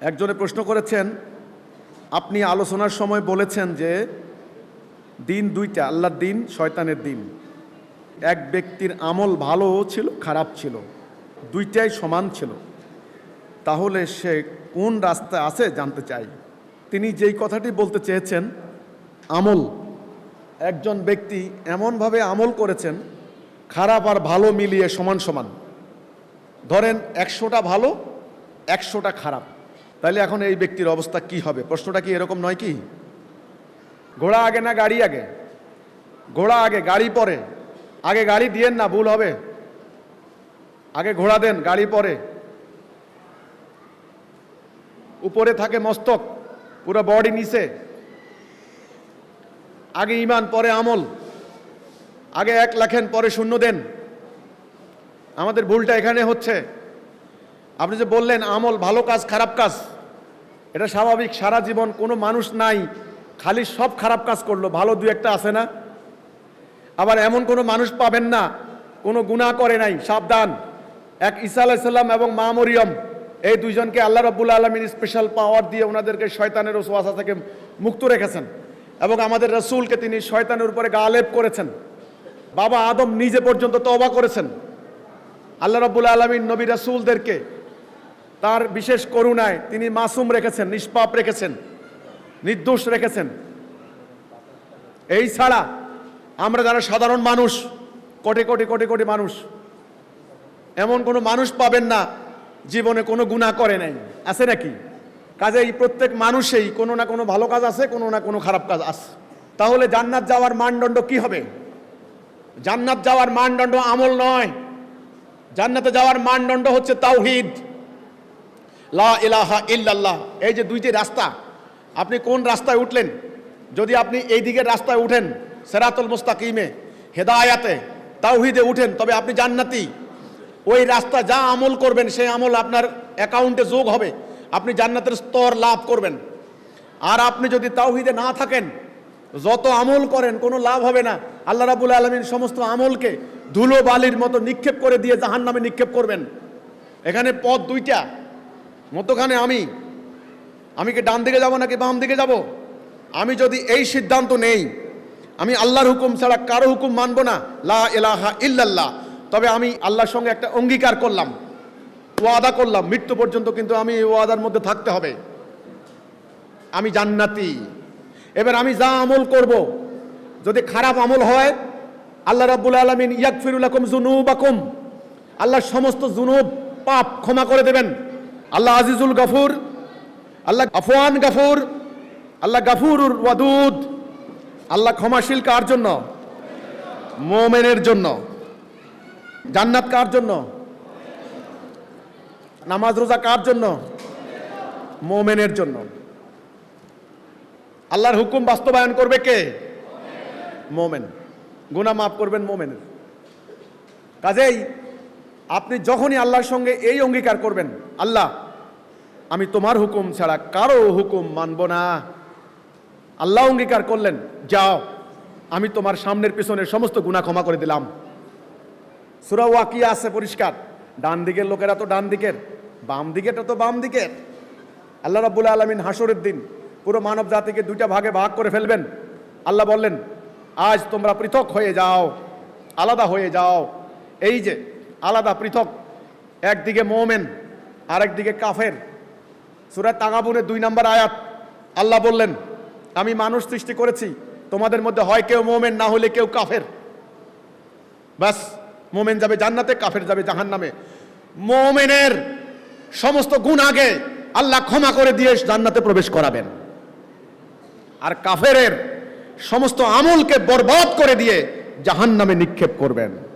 একজনে প্রশ্ন করেছেন, আপনি আলোচনার সময় বলেছেন যে দিন দুইটা, আল্লাহর দিন, শয়তানের দিন। এক ব্যক্তির আমল ভালোও ছিল, খারাপ ছিল, দুইটাই সমান ছিল। তাহলে সে কোন রাস্তায় আছে জানতে চাই। তিনি যেই কথাটি বলতে চেয়েছেন, আমল। একজন ব্যক্তি এমনভাবে আমল করেছেন, খারাপ আর ভালো মিলিয়ে সমান সমান। ধরেন, একশোটা ভালো, একশোটা খারাপ। তাহলে এখন এই ব্যক্তির অবস্থা কি হবে? প্রশ্নটা কি এরকম নয় কি? ঘোড়া আগে না গাড়ি আগে? ঘোড়া আগে, গাড়ি পরে। আগে গাড়ি দিয়েন না, ভুল হবে। আগে ঘোড়া দেন, গাড়ি পরে। উপরে থাকে মস্তক, পুরো বডি নিচে। আগে ইমান পরে আমল। আগে এক লেখেন, পরে শূন্য দেন। আমাদের ভুলটা এখানে হচ্ছে। আপনি যে বললেন আমল ভালো কাজ, খারাপ কাজ, এটা স্বাভাবিক, সারা জীবন কোনো মানুষ নাই, খালি সব খারাপ কাজ করল, ভালো দু একটা আছে না? আবার এমন কোনো মানুষ পাবেন না, কোনো গুণা করে নাই, সাবধান। এক ঈসা আলাইসাল্লাম এবং মা মরিয়ম, এই দুইজনকে আল্লাহ রব্বুল আলমিন স্পেশাল পাওয়ার দিয়ে ওনাদেরকে শয়তানের ওসওয়াসা থেকে মুক্ত রেখেছেন এবং আমাদের রসুলকে তিনি শয়তানের উপরে গালেব করেছেন। বাবা আদম নিজে পর্যন্ত তওবা করেছেন। আল্লাহ রব্বুল আলমিন নবী রাসুলদেরকে তার বিশেষ করুণায় তিনি মাসুম রেখেছেন, নিষ্পাপ রেখেছেন, নির্দোষ রেখেছেন। এই ছাড়া আমরা যারা সাধারণ মানুষ, কোটি কোটি কোটি কোটি মানুষ, এমন কোনো মানুষ পাবেন না জীবনে কোনো গুণা করে নাই। আছে নাকি? কাজেই প্রত্যেক মানুষেই কোনো না কোনো ভালো কাজ আছে, কোনো না কোনো খারাপ কাজ আছে। তাহলে জান্নাত যাওয়ার মানদণ্ড কি হবে? জান্নাত যাওয়ার মানদণ্ড আমল নয়। জান্নাতে যাওয়ার মানদণ্ড হচ্ছে তাওহিদ। লা ইলাহা ইল্লাল্লাহ। এই যে দুইটি রাস্তা, আপনি কোন রাস্তায় উঠলেন? যদি আপনি এই দিকের রাস্তায় উঠেন, সেরাতুল মুস্তাকিমে, হেদায়াতে, তাওহিদে উঠেন, তবে আপনি জান্নাতি। ওই রাস্তা যা আমল করবেন, সেই আমল আপনার অ্যাকাউন্টে যোগ হবে। আপনি জান্নাতের স্তর লাভ করবেন। আর আপনি যদি তাওহিদে না থাকেন, যত আমল করেন, কোনো লাভ হবে না। আল্লাহ রাবুল আলমিন সমস্ত আমলকে ধুলো বালির মতো নিক্ষেপ করে দিয়ে জাহান নামে নিক্ষেপ করবেন। এখানে পথ দুইটা। মধ্যখানে আমি। আমি কি ডান দিকে যাব নাকি বাম দিকে যাব? আমি যদি এই সিদ্ধান্ত নেই, আমি আল্লাহর হুকুম ছাড়া কারও হুকুম মানব না। লা এলাহা ইল্লাল্লাহ। তবে আমি আল্লাহর সঙ্গে একটা অঙ্গীকার করলাম। ওয়াদা করলাম, মৃত্যু পর্যন্ত কিন্তু আমি ওয়াদার মধ্যে থাকতে হবে। আমি জান্নাতি। এবার আমি যা আমল করব, যদি খারাপ আমল হয়, আল্লাহ রাব্বুল আলামিন ইয়াকফিরুলাকুম যুনুবাকুম। আল্লাহর সমস্ত জুনুব পাপ ক্ষমা করে দেবেন। আল্লাহ আজিজুল গাফুর, আল্লাহ আফওয়ান গাফুর, আল্লাহ গাফুরুর ওয়াদুদ। আল্লাহ ক্ষমাশীল কার জন্য? মোমেনের জন্য। জান্নাত কার জন্য? নামাজ রোজা কার জন্য? মোমেনের জন্য। আল্লাহর হুকুম বাস্তবায়ন করবে কে? মোমেন। গুনাহ মাফ করবেন মোমেনের। কাজেই আপনি যখনই আল্লাহর সঙ্গে এই অঙ্গীকার করবেন, আল্লাহ, আমি তোমার হুকুম ছাড়া কারও হুকুম মানব না। আল্লাহ অঙ্গীকার করলেন, যাও, আমি তোমার সামনের পিছনের সমস্ত গুণা ক্ষমা করে দিলাম। সুরা ওয়াকিয়া আছে পরিষ্কার। ডান দিকের লোকেরা তো ডান দিকের, বাম দিকেরটা তো বাম দিকের। আল্লাহ রাব্বুল আলমিন হাসরের দিন পুরো মানব জাতিকে দুইটা ভাগে ভাগ করে ফেলবেন। আল্লাহ বললেন, আজ তোমরা পৃথক হয়ে যাও, আলাদা হয়ে যাও। এই যে আলাদা, পৃথক। একদিকে মোমেন, আরেকদিকে কাফের। সুরা তাগাবুনের দুই নম্বর আয়াত, আল্লাহ বললেন, আমি মানুষ সৃষ্টি করেছি, তোমাদের মধ্যে হয় কেউ মোমেন, না হলে কেউ কাফের। ব্যাস, মোমেন যাবে জান্নাতে, কাফের যাবে জাহান নামে মোমেনের সমস্ত গুণ আগে আল্লাহ ক্ষমা করে দিয়ে জান্নাতে প্রবেশ করাবেন। আর কাফেরের সমস্ত আমলকে বরবাদ করে দিয়ে জাহান নামে নিক্ষেপ করবেন।